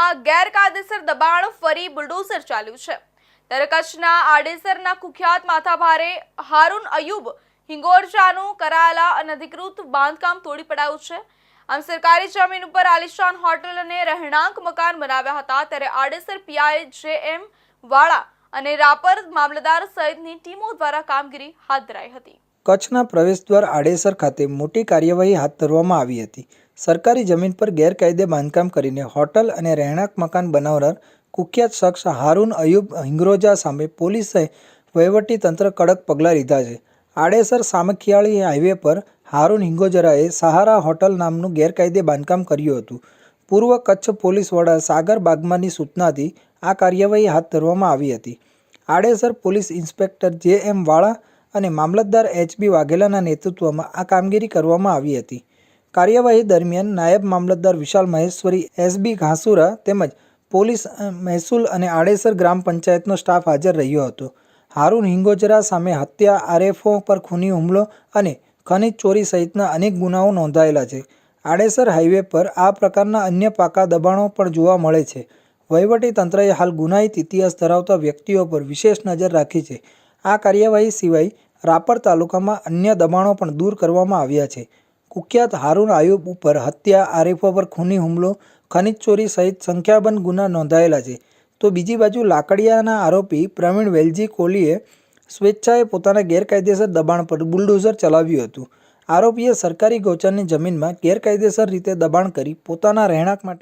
વિસ્તારમાં ગેરકાયદેસર દબાણ ફરી બુલડોઝર ચાલ્યું છે. ત્યારે કચ્છના આડેસરના કુખ્યાત માથાભારે હારૂન અયુબ હિંગોરજાનું કરાયેલા અનધિકૃત બાંધકામ તોડી પડાયું છે. આમ સરકારી જમીન ઉપર આલિશાન હોટલ અને રહેણાંક મકાન બનાવ્યા હતા. ત્યારે આડેસર પીઆઈ જે એમ વાળા અને રાપર મામલતદાર સહિતની ટીમો દ્વારા કામગીરી હાથ ધરાઈ હતી. કચ્છના પ્રવેશદ્વાર આડેસર ખાતે મોટી કાર્યવાહી હાથ ધરવામાં આવી હતી. સરકારી જમીન પર ગેરકાયદે બાંધકામ કરીને હોટલ અને રહેણાંક મકાન બનાવનાર કુખ્યાત શખ્સ હારૂન અયુબ હિંગરોજા સામે પોલીસે વહીવટી તંત્ર કડક પગલાં લીધા છે. આડેસર સામખિયાળી હાઈવે પર હારૂન હિંગોજરાએ સહારા હોટલ નામનું ગેરકાયદે બાંધકામ કર્યું હતું. પૂર્વ કચ્છ પોલીસ વડા સાગર બાગમાની સૂચનાથી આ કાર્યવાહી હાથ ધરવામાં આવી હતી. આડેસર પોલીસ ઇન્સ્પેક્ટર જે એમ વાળા અને મામલતદાર એચબી વાઘેલાના નેતૃત્વમાં આ કામગીરી કરવામાં આવી હતી. કાર્યવાહી દરમિયાન નાયબ મામલતદાર વિશાલ મહેશ્વરી એસબી ઘાસુરા તેમજ પોલીસ મહેસૂલ અને આડેસર ગ્રામ પંચાયતનો સ્ટાફ હાજર રહ્યો હતો. હારૂન હિંગોજરા સામે હત્યા, આરએફઓ પર ખૂની હુમલો અને ખનીજ ચોરી સહિતના અનેક ગુનાઓ નોંધાયેલા છે. આડેસર હાઈવે પર આ પ્રકારના અન્ય પાકા દબાણો પણ જોવા મળે છે. વહીવટી તંત્રએ હાલ ગુનાહિત ઇતિહાસ ધરાવતા વ્યક્તિઓ પર વિશેષ નજર રાખી છે. આ કાર્યવાહી સિવાય રાપર તાલુકામાં અન્ય દબાણો પણ દૂર કરવામાં આવ્યા છે. કુખ્યાત હારૂન આયુબ ઉપર હત્યા, આરેફો પર ખૂની હુમલો, ખનીજ ચોરી સહિત સંખ્યાબંધ ગુના નોંધાયેલા છે. તો બીજી બાજુ લાકડિયાના આરોપી પ્રવીણ વેલજી કોહલીએ સ્વેચ્છાએ પોતાના ગેરકાયદેસર દબાણ પર બુલડોઝર ચલાવ્યું હતું. આરોપીએ સરકારી ગૌચરની જમીનમાં ગેરકાયદેસર રીતે દબાણ કરી પોતાના રહેણાંક માટે